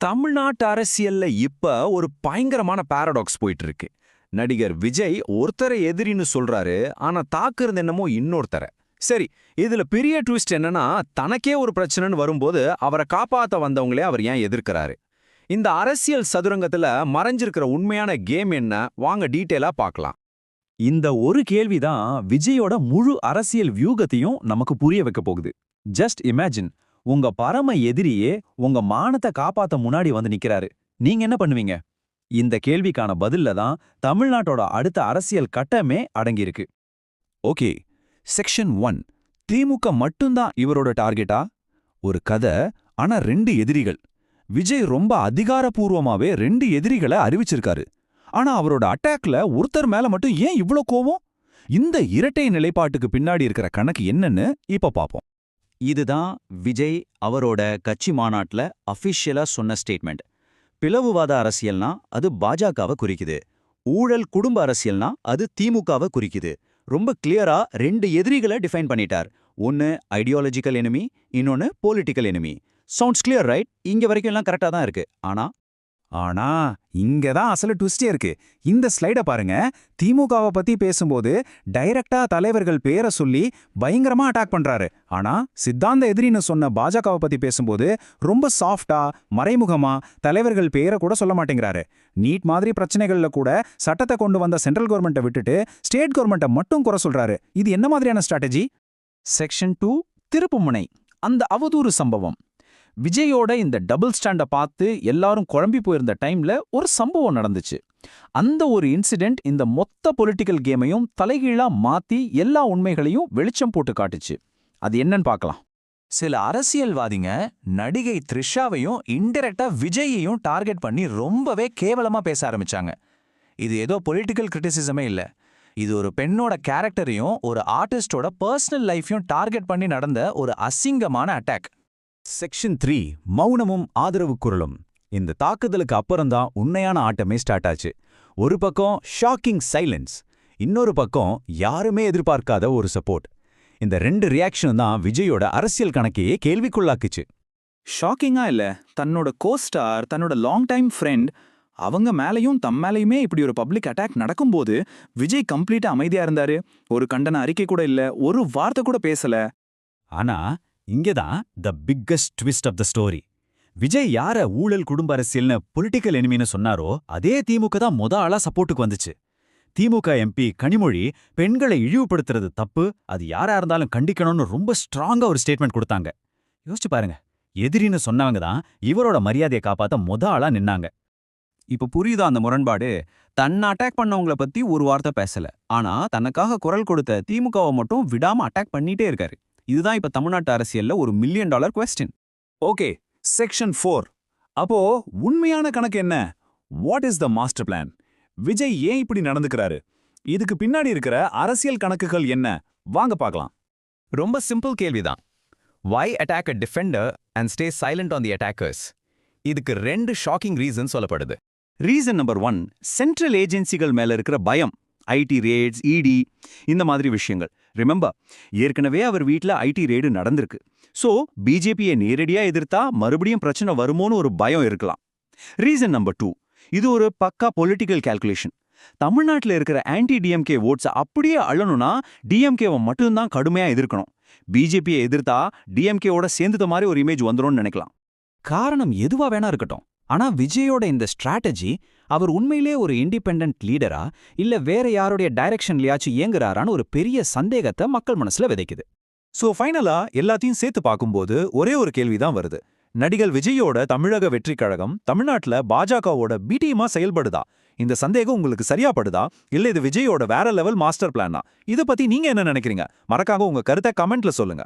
தமிழ்நாட்டு அரசியல்ல இப்ப ஒரு பயங்கரமான பாரடாக்ஸ் போயிட்டு இருக்கு நடிகர் விஜய் ஒருத்தரை எதிரின்னு சொல்றாரு ஆனா தாக்குறது என்னமோ இன்னொருத்தர. சரி இதுல பெரிய ட்விஸ்ட் என்னன்னா தனக்கே ஒரு பிரச்சனைன்னு வரும்போது அவரை காப்பாத்த வந்தவங்களே அவர் ஏன் எதிர்க்கிறாரு? இந்த அரசியல் சதுரங்கத்துல மறைஞ்சிருக்கிற உண்மையான கேம் என்ன? வாங்க டீட்டெயிலா பார்க்கலாம். இந்த ஒரு கேள்விதான் விஜயோட முழு அரசியல் வியூகத்தையும் நமக்கு புரிய வைக்க போகுது. ஜஸ்ட் இமேஜின் உங்க பரம எதிரியே உங்க மானத்தை காப்பாத்த முன்னாடி வந்து நிக்கிறாரு. நீங்க என்ன பண்ணுவீங்க? இந்த கேள்விக்கான பதில்ல தான் தமிழ்நாட்டோட அடுத்த அரசியல் கட்டமே அடங்கியிருக்கு. Okay section one. திமுக மட்டும்தான் இவரோட டார்கெட்டா? ஒரு கதை ஆனா ரெண்டு எதிரிகள். விஜய் ரொம்ப அதிகாரப்பூர்வமாவே ரெண்டு எதிரிகளை அறிவிச்சிருக்காரு. ஆனா அவரோட அட்டாக்ல ஒருத்தர் மேல மட்டும் ஏன் இவ்ளோ கோவம்? இந்த இரட்டை நிலைப்பாட்டுக்கு பின்னாடி இருக்கிற கணக்கு என்னன்னு இப்ப பாப்போம். இதுதான் விஜய் அவரோட கட்சி மாநாட்டுல அஃபிஷியலா சொன்ன ஸ்டேட்மெண்ட் பிளவுவாத அரசியல்னா அது பாஜகவை குறிக்குது. ஊழல் குடும்ப அரசியல்னா அது திமுகவை குறிக்குது. ரொம்ப கிளியரா ரெண்டு எதிரிகளை டிஃபைன் பண்ணிட்டார். ஒன்னு ஐடியாலஜிக்கல் எனிமி இன்னொன்னு political enemy sounds clear right இங்க வரைக்கும் எல்லாம் கரெக்டா தான் இருக்கு. ஆனா ஆனா இங்க தான் அசல ட்விஸ்டே இருக்கு. இந்த ஸ்லைட பாருங்க. திமுகவை பத்தி பேசும்போது டைரக்டா தலைவர்கள் பேரை சொல்லி பயங்கரமா அட்டாக் பண்றாரு. ஆனா சித்தாந்த எதிரின்னு சொன்ன பாஜகவை பத்தி பேசும்போது ரொம்ப சாஃப்டா மறைமுகமா தலைவர்கள் பேரை கூட சொல்ல மாட்டேங்கிறாரு. நீட் மாதிரி பிரச்சனைகள்ல கூட சட்டத்தை கொண்டு வந்த சென்ட்ரல் கவர்மெண்ட்டை விட்டுட்டு ஸ்டேட் கவர்மெண்ட்டை மட்டும் குறை சொல்றாரு. இது என்ன மாதிரியான ஸ்ட்ராட்டஜி செக்ஷன் டூ திருப்புமுனை. அந்த அவதூறு சம்பவம். விஜயோட இந்த டபுள் ஸ்டாண்டை பார்த்து எல்லாரும் குழம்பி போயிருந்த டைம்ல ஒரு சம்பவம் நடந்துச்சு. அந்த ஒரு இன்சிடென்ட் இந்த மொத்த பொலிட்டிக்கல் கேமையும் தலைகீழா மாத்தி எல்லா உண்மைகளையும் வெளிச்சம் போட்டு காட்டுச்சு. அது என்னன்னு பார்க்கலாம். சில அரசியல்வாதிங்க நடிகை த்ரிஷாவையும் இன்டெரக்டா விஜயையும் டார்கெட் பண்ணி ரொம்பவே கேவலமா பேச ஆரம்பிச்சாங்க. இது ஏதோ பொலிட்டிக்கல் கிரிட்டிசிசமே இல்ல. இது ஒரு பெண்ணோட கேரக்டரையும் ஒரு ஆர்டிஸ்டோட பர்சனல் லைஃபையும் டார்கெட் பண்ணி நடந்த ஒரு அசிங்கமான அட்டாக் செக்ஷன் த்ரீ மௌனமும் ஆதரவு குரலும். இந்த தாக்குதலுக்கு அப்புறம்தான் உண்மையான ஆட்டமே ஸ்டார்ட் ஆச்சு. ஒரு பக்கம் ஷாக்கிங் சைலன்ஸ் இன்னொரு பக்கம் யாருமே எதிர்பார்க்காத ஒரு சப்போர்ட். இந்த ரெண்டு ரியாக்ஷனும் தான் விஜயோட அரசியல் கணக்கையே கேள்விக்குள்ளாக்குச்சு. ஷாக்கிங்கா இல்ல தன்னோட கோஸ்டார் தன்னோட லாங் டைம் ஃப்ரெண்ட் அவங்க மேலையும் தம் மேலையுமே இப்படி ஒரு பப்ளிக் அட்டாக் நடக்கும்போது விஜய் கம்ப்ளீட்டா அமைதியா இருந்தாரு. ஒரு கண்டன அறிக்கை கூட இல்ல ஒரு வார்த்தை கூட பேசல. ஆனா இங்கேதான் the biggest twist of the story Vijay யார ஊழல் குடும்ப அரசியல்னு பொலிட்டிக்கல் எனிமின்னு சொன்னாரோ அதே திமுக தான் மொத ஆளா சப்போர்ட்டுக்கு வந்துச்சு. திமுக எம்பி கனிமொழி பெண்களை இழிவுபடுத்துறது தப்பு அது யாரா இருந்தாலும் கண்டிக்கணும்னு ரொம்ப ஸ்ட்ராங்கா ஒரு ஸ்டேட்மெண்ட் கொடுத்தாங்க. யோசிச்சு பாருங்க எதிரின்னு சொன்னவங்க தான் இவரோட மரியாதையை காப்பாத்த மொத ஆளா நின்னாங்க. இப்ப புரியுதா அந்த முரண்பாடு? தன்னை அட்டாக் பண்ணவங்கள பத்தி ஒரு வார்த்தை பேசல. ஆனா தனக்காக குரல் கொடுத்த திமுகவை மட்டும் விடாம அட்டாக் பண்ணிட்டே இருக்காரு. இதுதான் இப்ப தமிழ்நாட்டு அரசியல்ல ஒரு million dollar question okay section four அப்போ உண்மையான கணக்கு என்ன? What is the master plan Vijay ஏன் இப்படி நடந்துக்கிறாரு? இதுக்கு பின்னாடி இருக்கிற அரசியல் கணக்குகள் என்ன? வாங்க பார்க்கலாம். ரொம்ப சிம்பிள் கேள்விதான். Why attack a defender and stay silent on the attackers இதுக்கு ரெண்டு ஷாக்கிங் ரீசன் சொல்லப்படுது. ரீசன் நம்பர் ஒன் சென்ட்ரல் ஏஜென்சிகள் மேல இருக்கிற பயம். ஐடி ரேட்ஸ் இடி இந்த மாதிரி விஷயங்கள். ரிமெம்பர் ஏற்கனவே அவர் வீட்ல ஐடி ரேடு நடந்திருக்கு. சோ பிஜேபியை நேரடியா எதிர்த்தா மறுபடியும் பிரச்சனை வருமோன்னு ஒரு பயம் இருக்கலாம். ரீசன் நம்பர் டூ இது ஒரு பக்கா பொலிட்டிக்கல் கால்குலேஷன் தமிழ்நாட்டில் இருக்கிற ஆன்டி டிஎம்கே ஓட்ஸை அப்படியே அழணும்னா டிஎம்கேவை மட்டும்தான் கடுமையா எதிர்க்கணும். பிஜேபியை எதிர்த்தா டிஎம்கேவோட சேர்ந்துத மாதிரி ஒரு இமேஜ் வந்துரும்னு நினைக்கலாம். காரணம் எதுவா வேணா இருக்கட்டும். ஆனா விஜயோட இந்த ஸ்ட்ராட்டஜி அவர் உண்மையிலே ஒரு இண்டிபெண்டன்ட் லீடரா இல்ல வேற யாருடைய டைரக்ஷன்லயாச்சும் இயங்குறாரான்னு ஒரு பெரிய சந்தேகத்தை மக்கள் மனசுல விதைக்குது. சோ ஃபைனலா எல்லாத்தையும் சேர்த்து பார்க்கும்போது ஒரே ஒரு கேள்விதான் வருது. நடிகர் விஜயோட தமிழக வெற்றிக் கழகம் தமிழ்நாட்டுல பாஜகவோட பிடிமா செயல்படுதா? இந்த சந்தேகம் உங்களுக்கு சரியா படுதா? இல்ல இது விஜயோட வேற லெவல் மாஸ்டர் பிளானா இத பத்தி நீங்க என்ன நினைக்கிறீங்க? மறக்காம உங்க கருத்தை கமெண்ட்ல சொல்லுங்க.